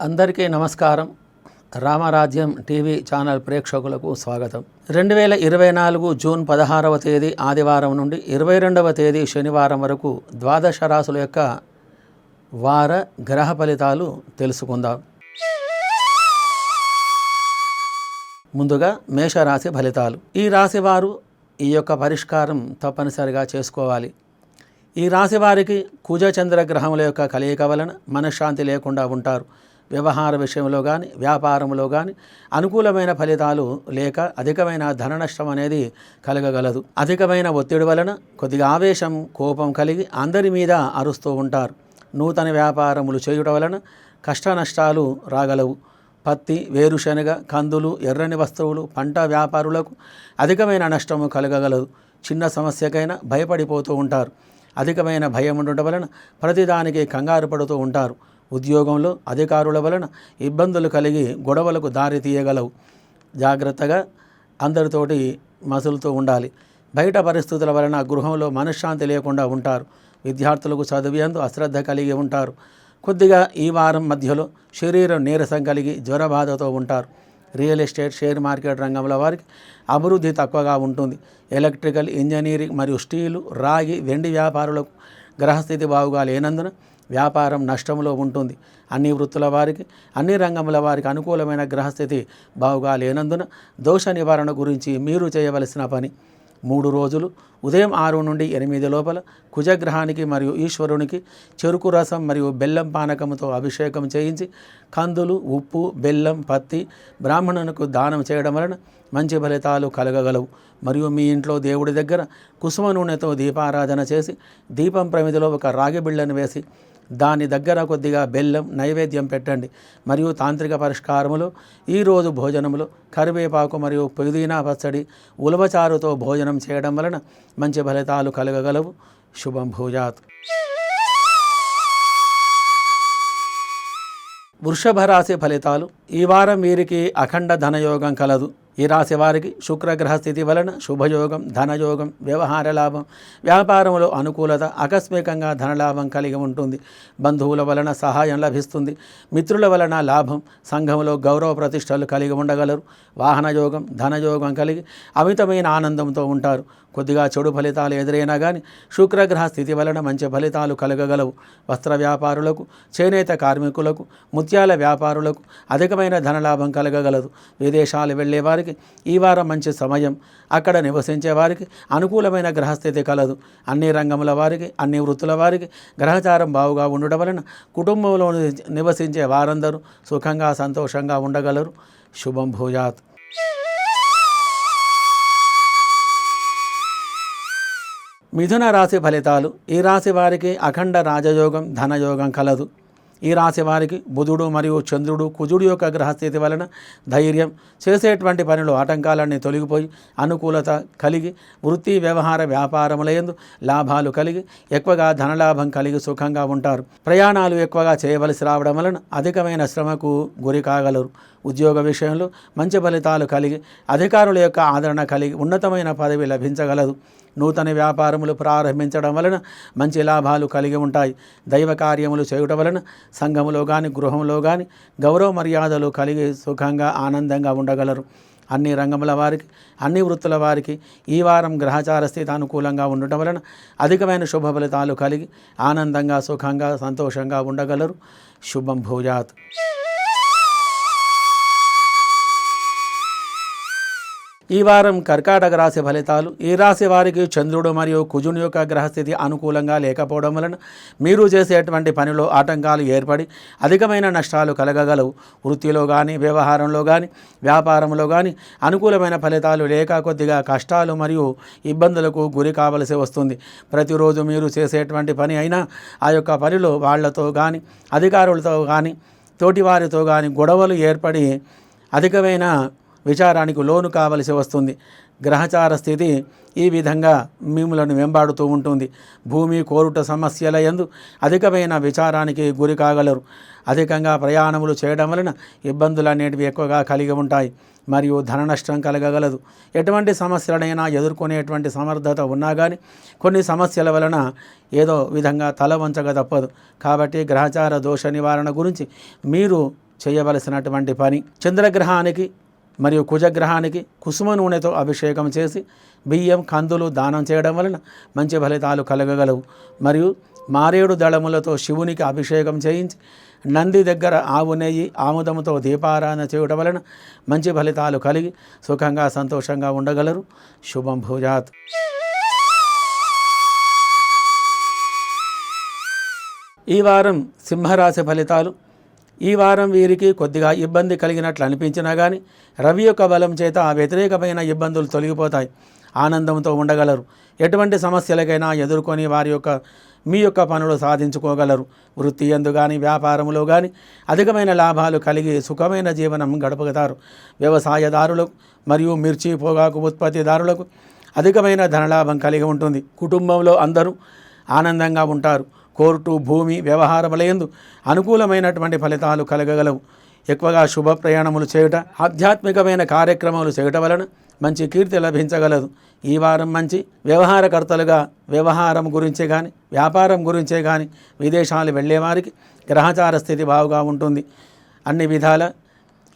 అందరికీ నమస్కారం. రామరాజ్యం TV channel ప్రేక్షకులకు స్వాగతం. రెండు వేల ఇరవై నాలుగు జూన్ పదహారవ తేదీ ఆదివారం నుండి ఇరవై రెండవ తేదీ శనివారం వరకు ద్వాదశ రాశుల యొక్క వార గ్రహ ఫలితాలు తెలుసుకుందాం. ముందుగా మేషరాశి ఫలితాలు. ఈ రాశి వారు ఈ యొక్క పరిష్కారం తప్పనిసరిగా చేసుకోవాలి. ఈ రాశి వారికి కుజ చంద్ర గ్రహముల యొక్క కలయిక వలన మనశ్శాంతి లేకుండా ఉంటారు. వ్యవహార విషయంలో కానీ వ్యాపారంలో కానీ అనుకూలమైన ఫలితాలు లేక అధికమైన ధన నష్టం అనేది కలగగలదు. అధికమైన ఒత్తిడి వలన కొద్దిగా ఆవేశం కోపం కలిగి అందరి మీద అరుస్తూ ఉంటారు. నూతన వ్యాపారములు చేయుట వలన కష్ట నష్టాలు రాగలవు. పత్తి వేరుశనగ కందులు ఎర్రని వస్తువులు పంట వ్యాపారులకు అధికమైన నష్టము కలగగలదు. చిన్న సమస్యకైనా భయపడిపోతూ ఉంటారు. అధికమైన భయం ఉండటం వలన ప్రతిదానికి కంగారు పడుతూ ఉంటారు. ఉద్యోగంలో అధికారుల వలన ఇబ్బందులు కలిగి గొడవలకు దారి తీయగలవు. జాగ్రత్తగా అందరితోటి మసులుతూ ఉండాలి. బయట పరిస్థితుల వలన గృహంలో మనశ్శాంతి లేకుండా ఉంటారు. విద్యార్థులకు చదివేందు అశ్రద్ధ కలిగి ఉంటారు. కొద్దిగా ఈ వారం మధ్యలో శరీరం నీరసం కలిగి జ్వరబాధతో ఉంటారు. రియల్ ఎస్టేట్ షేర్ మార్కెట్ రంగంలో వారికి అభివృద్ధి తక్కువగా ఉంటుంది. ఎలక్ట్రికల్ ఇంజనీరింగ్ మరియు స్టీలు రాగి వెండి వ్యాపారులకు గ్రహస్థితి బాగుగా లేనందున వ్యాపారం నష్టంలో ఉంటుంది. అన్ని వృత్తుల వారికి అన్ని రంగముల వారికి అనుకూలమైన గ్రహస్థితి బాగుగా లేనందున దోష నివారణ గురించి మీరు చేయవలసిన పని మూడు రోజులు. ఉదయం ఆరు నుండి ఎనిమిది లోపల కుజగ్రహానికి మరియు ఈశ్వరునికి చెరుకు రసం మరియు బెల్లం పానకంతో అభిషేకం చేయించి కందులు ఉప్పు బెల్లం పత్తి బ్రాహ్మణునకు దానం చేయడం వలన మంచి ఫలితాలు కలగగలవు. మరియు మీ ఇంట్లో దేవుడి దగ్గర కుసుమ నూనెతో దీపారాధన చేసి దీపం ప్రమిదిలో ఒక రాగి బిళ్ళను వేసి దాని దగ్గర కొద్దిగా బెల్లం నైవేద్యం పెట్టండి. మరియు తాంత్రిక పరిష్కారములు ఈరోజు భోజనములు కరివేపాకు మరియు పుదీనా పచ్చడి ఉలవచారుతో భోజనం చేయడం వలన మంచి ఫలితాలు కలగగలవు. శుభం భూజాత్. వృషభ రాశి ఫలితాలు. ఈ వారం వీరికి అఖండ ధనయోగం కలదు. ఈ రాశి వారికి శుక్రగ్రహ స్థితి వలన శుభయోగం ధనయోగం వ్యవహార లాభం వ్యాపారంలో అనుకూలత ఆకస్మికంగా ధనలాభం కలిగి ఉంటుంది. బంధువుల వలన సహాయం లభిస్తుంది. మిత్రుల వలన లాభం సంఘంలో గౌరవ ప్రతిష్టలు కలిగి ఉండగలరు. వాహన యోగం ధనయోగం కలిగి అమితమైన ఆనందంతో ఉంటారు. కొద్దిగా చెడు ఫలితాలు ఎదురైనా కానీ శుక్రగ్రహ స్థితి వలన మంచి ఫలితాలు కలగగలవు. వస్త్ర వ్యాపారులకు చేనేత కార్మికులకు ముత్యాల వ్యాపారులకు అధికమైన ధనలాభం కలగగలదు. విదేశాలు వెళ్ళేవారికి వారికి ఈ వారం మంచి సమయం. అక్కడ నివసించే వారికి అనుకూలమైన గ్రహస్థితి కలదు. అన్ని రంగముల వారికి అన్ని వృత్తుల వారికి గ్రహచారం బావుగా ఉండడం వలన కుటుంబంలో నివసించే వారందరూ సుఖంగా సంతోషంగా ఉండగలరు. శుభం భూజాత్ మిథున రాశి ఫలితాలు. ఈ రాశి వారికి అఖండ రాజయోగం ధనయోగం కలదు. ఈ రాశి వారికి బుధుడు మరియు చంద్రుడు కుజుడు యొక్క గ్రహస్థితి వలన ధైర్యం చేసేటువంటి పనులు ఆటంకాలన్నీ తొలగిపోయి అనుకూలత కలిగి వృత్తి వ్యవహార వ్యాపారములందు లాభాలు కలిగి ఎక్కువగా ధనలాభం కలిగి సుఖంగా ఉంటారు. ప్రయాణాలు ఎక్కువగా చేయవలసి రావడం వలన అధికమైన శ్రమకు గురి కాగలరు. ఉద్యోగ విషయంలో మంచి ఫలితాలు కలిగి అధికారుల యొక్క ఆదరణ కలిగి ఉన్నతమైన పదవి లభించగలదు. నూతన వ్యాపారములు ప్రారంభించడం వలన మంచి లాభాలు కలిగి ఉంటాయి. దైవ కార్యములు చేయటం వలన సంఘములో కానీ గృహంలో కానీ గౌరవ మర్యాదలు కలిగి సుఖంగా ఆనందంగా ఉండగలరు. అన్ని రంగముల వారికి అన్ని వృత్తుల వారికి ఈ వారం గ్రహచార స్థితి అనుకూలంగా ఉండటం వలన అధికమైన శుభ ఫలితాలు కలిగి ఆనందంగా సుఖంగా సంతోషంగా ఉండగలరు. శుభం భూజాత్. ఈ వారం కర్కాటక రాశి ఫలితాలు. ఈ రాశి వారికి చంద్రుడు మరియు కుజుని యొక్క గ్రహస్థితి అనుకూలంగా లేకపోవడం వలన మీరు చేసేటువంటి పనిలో ఆటంకాలు ఏర్పడి అధికమైన నష్టాలు కలగగలవు. వృత్తిలో కానీ వ్యవహారంలో కానీ వ్యాపారంలో కానీ అనుకూలమైన ఫలితాలు లేక కొద్దిగా కష్టాలు మరియు ఇబ్బందులకు గురి కావలసి వస్తుంది. ప్రతిరోజు మీరు చేసేటువంటి పని అయినా ఆ యొక్క పనిలో వాళ్ళతో కానీ అధికారులతో కానీ తోటివారితో కానీ గొడవలు ఏర్పడి అధికమైన విచారానికి లోను కావలసి వస్తుంది. గ్రహచార స్థితి ఈ విధంగా మిమ్మలను వెంబాడుతూ ఉంటుంది. భూమి కోరుట సమస్యల యందు అధికమైన విచారానికి గురి కాగలరు. అధికంగా ప్రయాణములు చేయడం వలన ఇబ్బందులు అనేటివి ఎక్కువగా కలిగి ఉంటాయి. మరియు ధన నష్టం కలగగలదు. ఎటువంటి సమస్యలనైనా ఎదుర్కొనేటువంటి సమర్థత ఉన్నా కానీ కొన్ని సమస్యల వలన ఏదో విధంగా తల వంచక తప్పదు. కాబట్టి గ్రహచార దోష నివారణ గురించి మీరు చేయవలసినటువంటి పని చంద్రగ్రహానికి మరియు కుజగ్రహానికి కుసుమ నూనెతో అభిషేకం చేసి బియ్యం కందులు దానం చేయడం వలన మంచి ఫలితాలు కలగగలవు. మరియు మారేడు దళములతో శివునికి అభిషేకం చేయించి నంది దగ్గర ఆవు నెయ్యి ఆముదముతో దీపారాధన చేయడం వలన మంచి ఫలితాలు కలిగి సుఖంగా సంతోషంగా ఉండగలరు. శుభం భూజాత్. ఈ వారం సింహరాశి ఫలితాలు ఈ వారం వీరికి కొద్దిగా ఇబ్బంది కలిగినట్లు అనిపించినా కానీ రవి యొక్క బలం చేత ఆ వ్యతిరేకమైన ఇబ్బందులు తొలగిపోతాయి. ఆనందంతో ఉండగలరు. ఎటువంటి సమస్యలకైనా ఎదుర్కొని వారి యొక్క మీ యొక్క పనులు సాధించుకోగలరు. వృత్తి ఎందు కానీ వ్యాపారంలో కానీ అధికమైన లాభాలు కలిగి సుఖమైన జీవనం గడపగతారు వ్యవసాయదారులకు మరియు మిర్చి పొగాకు ఉత్పత్తిదారులకు అధికమైన ధనలాభం కలిగి ఉంటుంది. కుటుంబంలో అందరూ ఆనందంగా ఉంటారు. కోర్టు భూమి వ్యవహారములయందు అనుకూలమైనటువంటి ఫలితాలు కలగగలవు. ఎక్కువగా శుభ ప్రయాణములు చేయుట ఆధ్యాత్మికమైన కార్యక్రమాలు చేయటం వలన మంచి కీర్తి లభించగలదు. ఈ వారం మంచి వ్యవహారకర్తలుగా వ్యవహారం గురించే కానీ వ్యాపారం గురించే కానీ విదేశాలు వెళ్ళేవారికి గ్రహచార స్థితి బాగుగా ఉంటుంది. అన్ని విధాల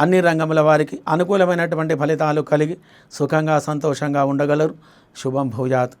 అన్ని రంగముల వారికి అనుకూలమైనటువంటి ఫలితాలు కలిగి సుఖంగా సంతోషంగా ఉండగలరు. శుభం భూయాత్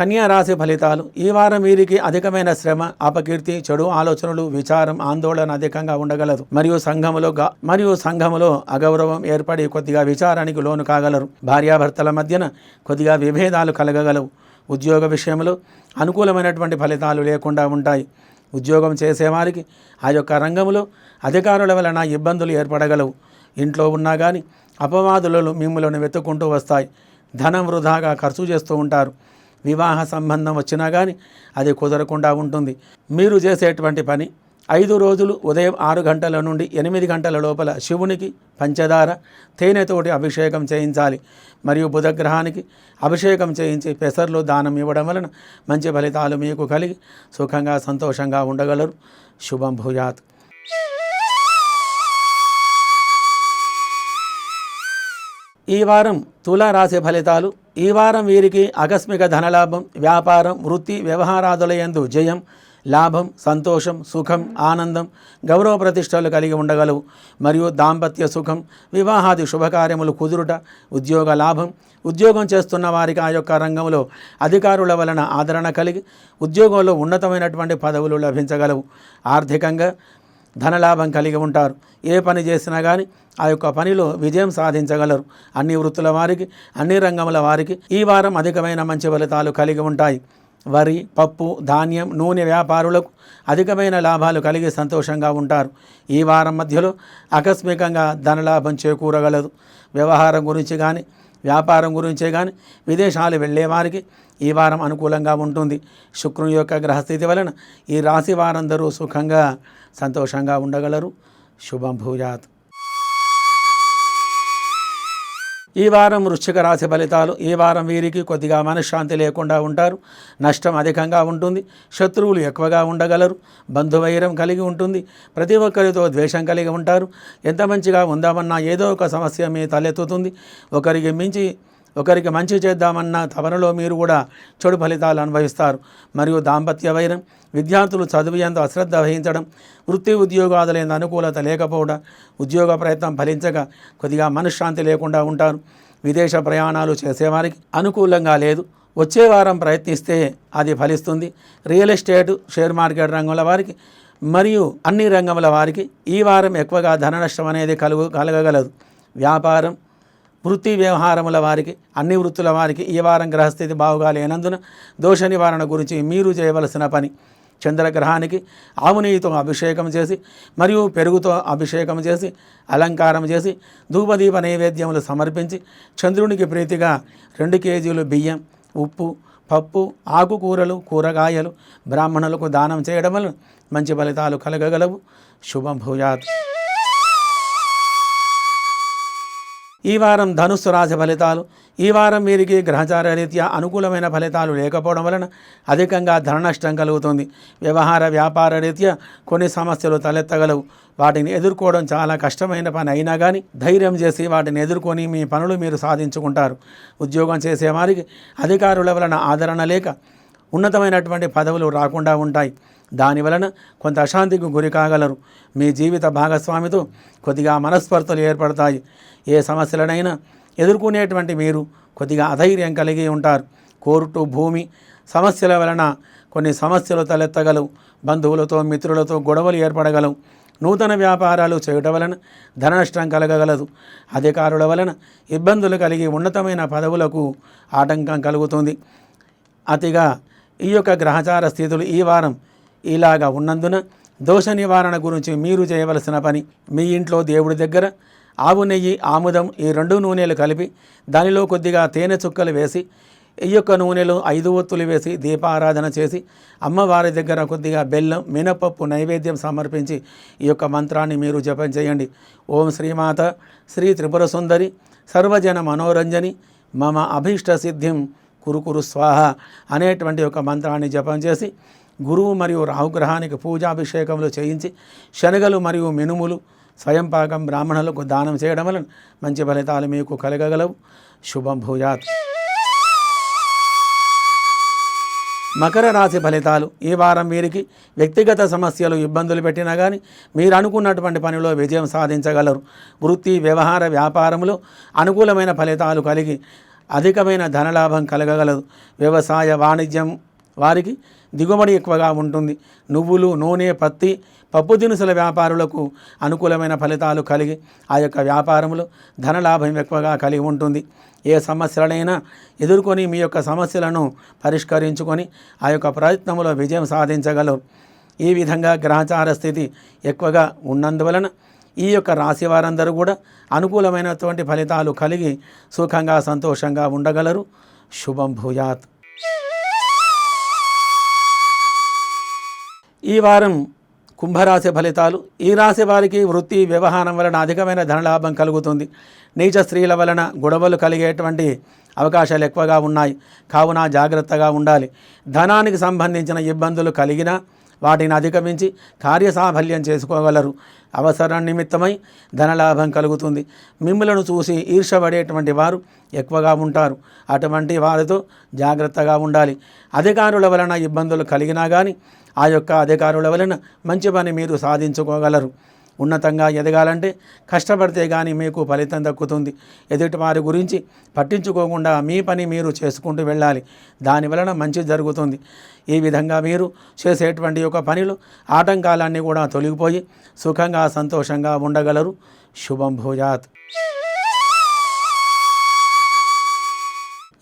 కన్యా రాశి ఫలితాలు. ఈ వారం వీరికి అధికమైన శ్రమ అపకీర్తి చెడు ఆలోచనలు విచారం ఆందోళన అధికంగా ఉండగలదు మరియు సంఘములో మరియు సంఘములో అగౌరవం ఏర్పడి కొద్దిగా విచారానికి లోను కాగలరు. భార్యాభర్తల మధ్యన కొద్దిగా విభేదాలు కలగగలవు. ఉద్యోగ విషయంలో అనుకూలమైనటువంటి ఫలితాలు లేకుండా ఉంటాయి. ఉద్యోగం చేసేవారికి ఆ యొక్క రంగంలో అధికారుల వలన ఇబ్బందులు ఏర్పడగలవు. ఇంట్లో ఉన్నా కానీ అపవాదులలో మిమ్మల్ని వెతుక్కుంటూ వస్తాయి. ధనం వృధాగా ఖర్చు చేస్తూ ఉంటారు. వివాహ సంబంధం వచ్చినా కానీ అది కుదరకుండా ఉంటుంది. మీరు చేసేటువంటి పని ఐదు రోజులు ఉదయం ఆరు గంటల నుండి ఎనిమిది గంటల లోపల శివునికి పంచదార తేనెతోటి అభిషేకం చేయించాలి. మరియు బుధగ్రహానికి అభిషేకం చేయించి పెసర్లు దానం ఇవ్వడం వలన మంచి ఫలితాలు మీకు కలిగి సుఖంగా సంతోషంగా ఉండగలరు. శుభం భూయాత్. ఈ వారం తులారాశి ఫలితాలు ఈ వారం వీరికి ఆకస్మిక ధనలాభం వ్యాపారం వృత్తి వ్యవహారాదుల యందు జయం లాభం సంతోషం సుఖం ఆనందం గౌరవ ప్రతిష్టలు కలిగి ఉండగలవు. మరియు దాంపత్య సుఖం వివాహాది శుభకార్యములు కుదురుట ఉద్యోగ లాభం ఉద్యోగం చేస్తున్న వారికి ఆ యొక్క రంగంలో అధికారుల వలన ఆదరణ కలిగి ఉద్యోగంలో ఉన్నతమైనటువంటి పదవులు లభించగలవు. ఆర్థికంగా ధనలాభం కలిగి ఉంటారు. ఏ పని చేసినా కానీ ఆ యొక్క పనిలో విజయం సాధించగలరు. అన్ని వృత్తుల వారికి అన్ని రంగముల వారికి ఈ వారం అధికమైన మంచి ఫలితాలు కలిగి ఉంటాయి. వరి పప్పు ధాన్యం నూనె వ్యాపారులకు అధికమైన లాభాలు కలిగి సంతోషంగా ఉంటారు. ఈ వారం మధ్యలో ఆకస్మికంగా ధనలాభం చేకూరగలదు. వ్యవహారం గురించి కానీ వ్యాపారం గురించే కానీ విదేశాలు వెళ్ళే వారికి ఈ వారం అనుకూలంగా ఉంటుంది. శుక్రుని యొక్క గ్రహస్థితి వలన ఈ రాశి వారందరూ సుఖంగా సంతోషంగా ఉండగలరు. శుభం భూయాత్. ఈ వారం వృశ్చిక రాశి ఫలితాలు ఈ వారం వీరికి కొద్దిగా మనశ్శాంతి లేకుండా ఉంటారు. నష్టం అధికంగా ఉంటుంది. శత్రువులు ఎక్కువగా ఉండగలరు. బంధువైరం కలిగి ఉంటుంది. ప్రతి ఒక్కరితో ద్వేషం కలిగి ఉంటారు. ఎంత మంచిగా ఉందామన్నా ఏదో ఒక సమస్య మీ తలెత్తుతుంది. ఒకరికి మించి ఒకరికి మంచి చేద్దామన్న తపనలో మీరు కూడా చెడు ఫలితాలు అనుభవిస్తారు. మరియు దాంపత్య వైరం విద్యార్థులు చదువు ఎంత అశ్రద్ధ వహించడం వృత్తి ఉద్యోగాదులైన అనుకూలత లేకపోవడం ఉద్యోగ ప్రయత్నం ఫలించక కొద్దిగా మనశ్శాంతి లేకుండా ఉంటారు. విదేశ ప్రయాణాలు చేసేవారికి అనుకూలంగా లేదు. వచ్చే వారం ప్రయత్నిస్తే అది ఫలిస్తుంది. రియల్ ఎస్టేట్ షేర్ మార్కెట్ రంగంలో వారికి మరియు అన్ని రంగముల వారికి ఈ వారం ఎక్కువగా ధన నష్టం అనేది కలుగు కలగగలదు. వ్యాపారం వృత్తి వ్యవహారముల వారికి అన్ని వృత్తుల వారికి ఈ వారం గ్రహస్థితి బాగుగా లేనందున దోష నివారణ గురించి మీరు చేయవలసిన పని. చంద్రగ్రహానికి ఆవు అభిషేకం చేసి మరియు పెరుగుతో అభిషేకం చేసి అలంకారం చేసి ధూపదీప నైవేద్యములు సమర్పించి చంద్రునికి ప్రీతిగా రెండు కేజీలు బియ్యం ఉప్పు పప్పు ఆకుకూరలు కూరగాయలు బ్రాహ్మణులకు దానం చేయడం వలన మంచి ఫలితాలు కలగగలవు. శుభం భూయాత్. ఈ వారం ధనుస్సు రాశి ఫలితాలు ఈ వారం వీరికి గ్రహచార రీత్యా అనుకూలమైన ఫలితాలు లేకపోవడం వలన అధికంగా ధన నష్టం కలుగుతుంది. వ్యవహార వ్యాపార రీత్యా కొన్ని సమస్యలు తలెత్తగలవు. వాటిని ఎదుర్కోవడం చాలా కష్టమైన పని అయినా కానీ ధైర్యం చేసి వాటిని ఎదుర్కొని మీ పనులు మీరు సాధించుకుంటారు. ఉద్యోగం చేసే వారికి అధికారుల వలన ఆదరణ లేక ఉన్నతమైనటువంటి పదవులు రాకుండా ఉంటాయి. దాని వలన కొంత అశాంతికి గురి కాగలరు. మీ జీవిత భాగస్వామితో కొద్దిగా మనస్పర్ధలు ఏర్పడతాయి. ఏ సమస్యలనైనా ఎదుర్కొనేటువంటి మీరు కొద్దిగా అధైర్యం కలిగి ఉంటారు. కోర్టు భూమి సమస్యల వలన కొన్ని సమస్యలు తలెత్తగలవు. బంధువులతో మిత్రులతో గొడవలు ఏర్పడగలవు. నూతన వ్యాపారాలు చేయటం వలన ధన నష్టం కలగగలదు. అధికారుల వలన ఇబ్బందులు కలిగి ఉన్నతమైన పదవులకు ఆటంకం కలుగుతుంది. అతిగా ఈ యొక్క గ్రహచార స్థితులు ఈ వారం ఇలాగా ఉన్నందున దోష నివారణ గురించి మీరు చేయవలసిన పని మీ ఇంట్లో దేవుడి దగ్గర ఆవు నెయ్యి ఆముదం ఈ రెండు నూనెలు కలిపి దానిలో కొద్దిగా తేనె చుక్కలు వేసి ఈ యొక్క నూనెలో ఐదు ఒత్తులు వేసి దీపారాధన చేసి అమ్మవారి దగ్గర కొద్దిగా బెల్లం మినపప్పు నైవేద్యం సమర్పించి ఈ యొక్క మంత్రాన్ని మీరు జపం చేయండి. ఓం శ్రీమాత శ్రీ త్రిపుర సుందరి సర్వజన మనోరంజని మమ అభీష్ట సిద్ధిం. కురుకురు స్వాహ అనేటువంటి ఒక మంత్రాన్ని జపం చేసి గురువు మరియు రాహుగ్రహానికి పూజాభిషేకములు చేయించి శనగలు మరియు మినుములు స్వయంపాకం బ్రాహ్మణులకు దానం చేయడం వలన మంచి ఫలితాలు మీకు కలగగలవు. శుభం భూజాత్ మకర రాశి ఫలితాలు. ఈ వారం వీరికి వ్యక్తిగత సమస్యలు ఇబ్బందులు పెట్టినా కానీ మీరు అనుకున్నటువంటి పనిలో విజయం సాధించగలరు. వృత్తి వ్యవహార వ్యాపారంలో అనుకూలమైన ఫలితాలు కలిగి అధికమైన ధనలాభం కలగగలదు. వ్యవసాయ వాణిజ్యం వారికి దిగుబడి ఎక్కువగా ఉంటుంది. నువ్వులు నూనె పత్తి పప్పు దినుసుల వ్యాపారులకు అనుకూలమైన ఫలితాలు కలిగి ఆ యొక్క వ్యాపారంలో ధనలాభం ఎక్కువగా కలిగి ఉంటుంది. ఏ సమస్యలనైనా ఎదుర్కొని మీ యొక్క సమస్యలను పరిష్కరించుకొని ఆ యొక్క ప్రయత్నంలో విజయం సాధించగలరు. ఈ విధంగా గ్రహచార స్థితి ఎక్కువగా ఉన్నందువలన ఈ యొక్క రాశి వారందరూ కూడా అనుకూలమైనటువంటి ఫలితాలు కలిగి సుఖంగా సంతోషంగా ఉండగలరు. శుభం భూయాత్. ఈ వారం కుంభరాశి ఫలితాలు. ఈ రాశి వారికి వృత్తి వ్యవహారం వలన అధికమైన ధనలాభం కలుగుతుంది. నీచ స్త్రీల వలన గొడవలు కలిగేటువంటి అవకాశాలు ఎక్కువగా ఉన్నాయి. కావున జాగ్రత్తగా ఉండాలి. ధనానికి సంబంధించిన ఇబ్బందులు కలిగినా వాటిని అధిగమించి కార్యసాఫల్యం చేసుకోగలరు. అవసరం నిమిత్తమై ధనలాభం కలుగుతుంది. మిమ్మలను చూసి ఈర్షపడేటువంటి వారు ఎక్కువగా ఉంటారు. అటువంటి వారితో జాగ్రత్తగా ఉండాలి. అధికారుల వలన ఇబ్బందులు కలిగినా కానీ ఆ యొక్క అధికారుల వలన మంచి పని మీరు సాధించుకోగలరు. ఉన్నతంగా ఎదగాలంటే కష్టపడితే కానీ మీకు ఫలితం దక్కుతుంది. ఎదుటి వారి గురించి పట్టించుకోకుండా మీ పని మీరు చేసుకుంటూ వెళ్ళాలి. దాని వలన మంచి జరుగుతుంది. ఈ విధంగా మీరు చేసేటువంటి ఒక పనిలో ఆటంకాలన్నీ కూడా తొలగిపోయి సుఖంగా సంతోషంగా ఉండగలరు. శుభం భూజాత్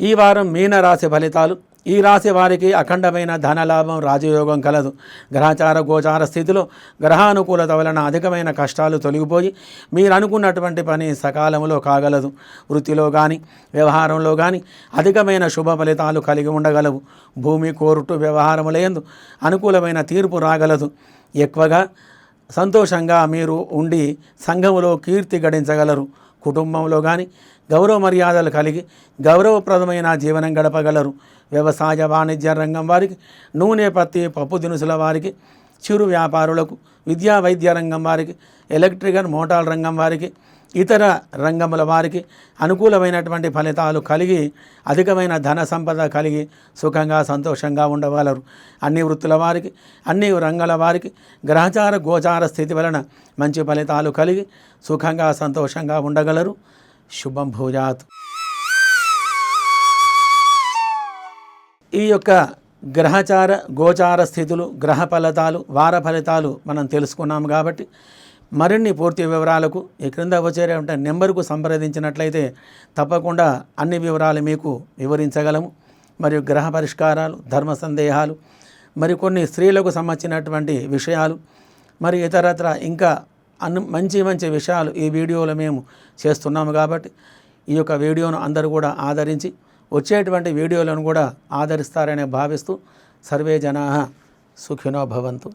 ఈ వారం మీనరాశి ఫలితాలు ఈ రాశి వారికి అఖండమైన ధనలాభం రాజయోగం కలదు. గ్రహచార గోచార స్థితిలో గ్రహానుకూలత వలన అధికమైన కష్టాలు తొలగిపోయి మీరు అనుకున్నటువంటి పని సకాలంలో కాగలదు. వృత్తిలో కానీ వ్యవహారంలో కానీ అధికమైన శుభ ఫలితాలు కలిగి ఉండగలవు. భూమి కోర్టు వ్యవహారములందు అనుకూలమైన తీర్పు రాగలదు. ఎక్కువగా సంతోషంగా మీరు ఉండి సంఘములో కీర్తి గడించగలరు. కుటుంబంలో కానీ గౌరవ మర్యాదలు కలిగి గౌరవప్రదమైన జీవనం గడపగలరు. వ్యవసాయ వాణిజ్య రంగం వారికి నూనె పత్తి పప్పు దినుసుల వారికి చిరు వ్యాపారులకు విద్యా వైద్య రంగం వారికి ఎలక్ట్రికల్ మోటార్ రంగం వారికి ఇతర రంగముల వారికి అనుకూలమైనటువంటి ఫలితాలు కలిగి అధికమైన ధన సంపద కలిగి సుఖంగా సంతోషంగా ఉండగలరు అన్ని వృత్తుల వారికి అన్ని రంగాల వారికి గ్రహచార గోచార స్థితి వలన మంచి ఫలితాలు కలిగి సుఖంగా సంతోషంగా ఉండగలరు. శుభం భూజాత్. ఈ యొక్క గ్రహచార గోచార స్థితులు గ్రహ ఫలితాలు వార ఫలితాలు మనం తెలుసుకున్నాం కాబట్టి మరిన్ని పూర్తి వివరాలకు ఈ క్రింద వచ్చేటువంటి నెంబర్కు సంప్రదించినట్లయితే తప్పకుండా అన్ని వివరాలు మీకు వివరించగలము. మరియు గ్రహ పరిష్కారాలు ధర్మ సందేహాలు మరికొన్ని స్త్రీలకు సంబంధించినటువంటి విషయాలు మరి ఇతరత్ర ఇంకా అన్ని మంచి మంచి విషయాలు ఈ వీడియోలో మేము చేస్తున్నాము కాబట్టి ఈ యొక్క వీడియోను అందరూ కూడా ఆదరించి వచ్చేటువంటి వీడియోలను కూడా ఆదరిస్తారనే భావిస్తూ సర్వే జనా సుఖినో భవంతు.